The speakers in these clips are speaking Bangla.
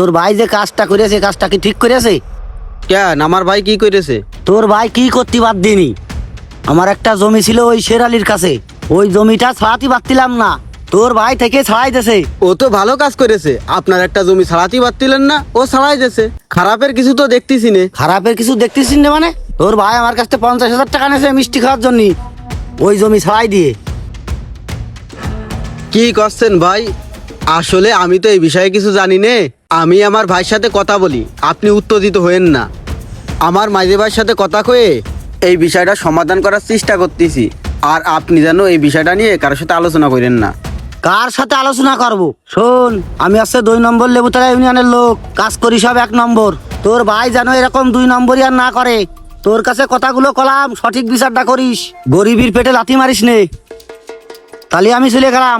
তোর ভাই যে কাজটা করেছে কাজটা কি ঠিক করেছে? কেন? আমার ভাই কি করেছে? তোর ভাই কি করতে বাদ দিনি আমার একটা জমি ছিল ওই শেরালির কাছে। ওই জমিটা ছাড়াতে পারতিলাম না। তোর ভাই থেকে ছাড়াই দেছে ও তো ভালো কাজ করেছে। আপনার একটা জমি ছাড়াতেই পারতিলেন না ও ছাড়াই দিয়েছে। খারাপের কিছু তো দেখতেছি নে। খারাপের কিছু দেখতেছি না মানে? তোর ভাই আমার কাছ থেকে পঞ্চাশ হাজার টাকা নিয়েছে মিষ্টি খাওয়ার জন্য। ওই জমি ছাড়াই দিয়ে। কি করছেন ভাই? আসলে আমি তো এই বিষয়ে কিছু জানি নে। আমি আমার ভাইয়ের সাথে কথা বলি। আপনি উত্তেজিত হয়েন না। আমার মাঝে ভাইয়ের সাথে কথা কয়ে এই বিষয়টা সমাধান করার চেষ্টা করতেছি। আর আপনি যেন এই বিষয়টা নিয়ে কারোর সাথে আলোচনা করেন না। কার সাথে আলোচনা করব? শোন আমি আসছে দুই নম্বর লেবুতলা ইউনিয়নের লোক। কাজ করি সব এক নম্বর। তোর ভাই যেন এরকম দুই নম্বরই আর না করে। তোর কাছে কথাগুলো কলাম সঠিক বিচারটা করিস। গরিবের পেটে লাথি মারিস নে। তাহলে আমি চলে গেলাম।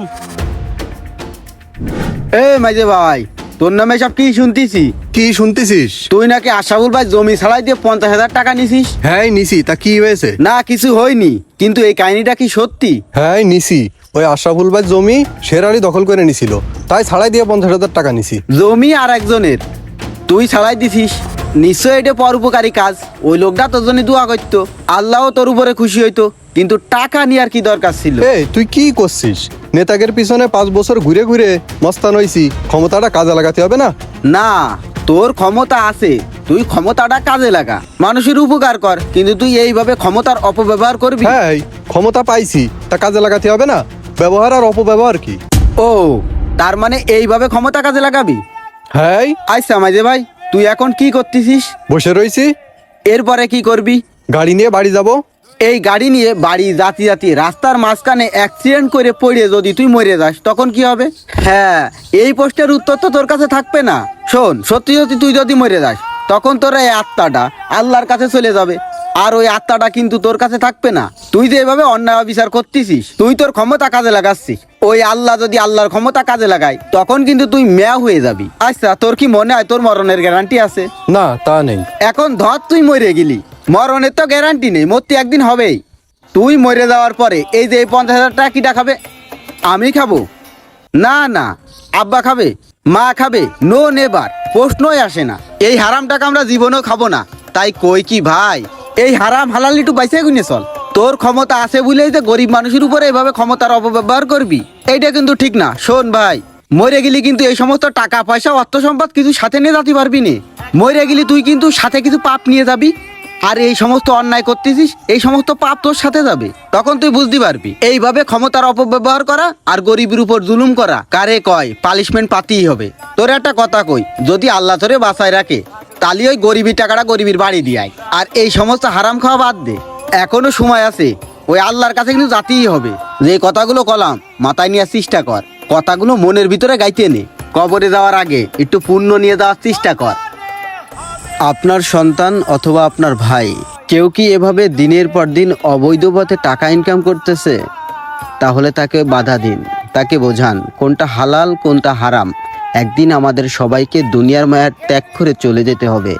এ মাঝে ভাই। তোর নামে সব কি শুনতেছি? কি শুনতেছিস? তুই নাকি আশাবুল ভাই জমি ছাড়াই দিয়ে পঞ্চাশ হাজার টাকা নিছিস? হ্যাঁ নিছি। তা কি হয়েছে? না কিছু হয়নি। কিন্তু এই কাহিনীটা কি সত্যি? হ্যাঁ নিছি। ওই আশরাফুল ভাই জমি শেরালি দখল করে নিছিল। তাই ছাড়াই দিয়ে পঞ্চাশ হাজার টাকা নিছি। জমি আর একজনের। তুই ছাড়াই দিছিস। নিশ্চয় এটা পরোপকারী কাজ। ওই লোকটা তোর জন্য দোয়া করতো। আল্লাহও তোর উপরে খুশি হইতো। কিন্তু টাকা নিয়ে আর কি দরকার ছিল? এই তুই কি করছিস? নেতাগের পিছনে পাঁচ বছর ঘুরে ঘুরে মস্তান হইছি ক্ষমতাটা কাজে লাগাতে হবে না? না তোর ক্ষমতা আছে তুই ক্ষমতাটা কাজে লাগা। মানুষের উপকার কর কিন্তু তুই এইভাবে ক্ষমতার অপব্যবহার করবি? হ্যাঁ ক্ষমতা পাইছি তা কাজে লাগাতে হবে না? ব্যবহার আর অপব্যবহার কি? ও তার মানে এইভাবে ক্ষমতা কাজে লাগাবি? হ্যাঁ আচ্ছা মাঝে ভাই তুই এখন কি করতেছিস? বসে রইছি। এরপরে কি করবি? গাড়ি নিয়ে বাড়ি যাব। এই গাড়ি নিয়ে বাড়ি জাতি জাতি রাস্তার মাঝখানে অ্যাক্সিডেন্ট করে পড়ে যদি তুই মরে যাস তখন কি হবে? হ্যাঁ এই পোস্টের উত্তর তো তোর কাছে থাকবে না। শোন সত্যি সত্যি তুই যদি মরে যাস তখন তোর এই আত্মাটা আল্লাহর কাছে চলে যাবে। আর ওই আত্মাটা কিন্তু তোর কাছে থাকবে না। তুই যে এভাবে অন্যায় বিচার করতেছিস তুই তোর ক্ষমতা কাজে লাগাচ্ছিস। ওই আল্লাহ যদি আল্লাহর ক্ষমতা কাজে লাগায় তখন কিন্তু তুই মেয়া হয়ে যাবি। আচ্ছা তোর কি মনে হয় তোর মরণের গ্যারান্টি আছে? না তা নেই। এখন ধর তুই মরে গেলি। মরণের তো গ্যারান্টি নেই, মরতে একদিন হবেই। তুই মরে যাওয়ার পরে এই যে এই পঞ্চাশ হাজার টাকা কিটা খাবে? আমি খাব? না না, আব্বা খাবে, মা খাবে নো নেবার প্রশ্নই আসে না। এই হারাম টাকা আমরা জীবনেও খাব না। তাই কই কি ভাই? এই হারাম হালাল একটু বাইসে গুনে চল। তোর ক্ষমতা আছে বলেই যে গরিব মানুষের উপরে এভাবে ক্ষমতার অপব্যবহার করবি। এইটা কিন্তু ঠিক না। শোন ভাই, মরে গেলি কিন্তু এই সমস্ত টাকা, পয়সা, অর্থ সম্পদ কিছু সাথে নিয়ে যেতে পারবি না। মরে গেলি তুই কিন্তু সাথে কিছু পাপ নিয়ে যাবি। আর এই সমস্ত অন্যায় করতেছিস, এই সমস্ত পাপ তোর সাথে যাবে। তখন তুই বুঝতে পারবি। এইভাবে ক্ষমতার অপব্যবহার করা আর গরিবের উপর জুলুম করা, কারে কয়? পালিশমেন্ট পাতিই হবে। তোর একটা কথা কই, যদি আল্লাহ তোরে বাঁচায় রাখে, তাহলে ওই গরিবের টাকাটা গরিবের বাড়ি দিয়ায় আর এই সমস্ত হারাম খাওয়া বাদ দে। এখনও সময় আছে, ওই আল্লাহর কাছে কিন্তু জাতিই হবে। যে কথাগুলো কলাম, মাথায় নেওয়ার চেষ্টা কর। কথাগুলো মনের ভিতরে গাইতে নে। কবরে যাওয়ার আগে একটু পুণ্য নিয়ে যাওয়ার চেষ্টা কর। আপনার সন্তান অথবা আপনার ভাই, কেউ কি এভাবে দিনের পর দিন অবৈধ পথে টাকা ইনকাম করতেছে? তাহলে তাকে বাধা দিন, তাকে বোঝান কোনটা হালাল, কোনটা হারাম। একদিন আমাদের সবাইকে দুনিয়ার মায়ার ত্যাগ করে চলে যেতে হবে।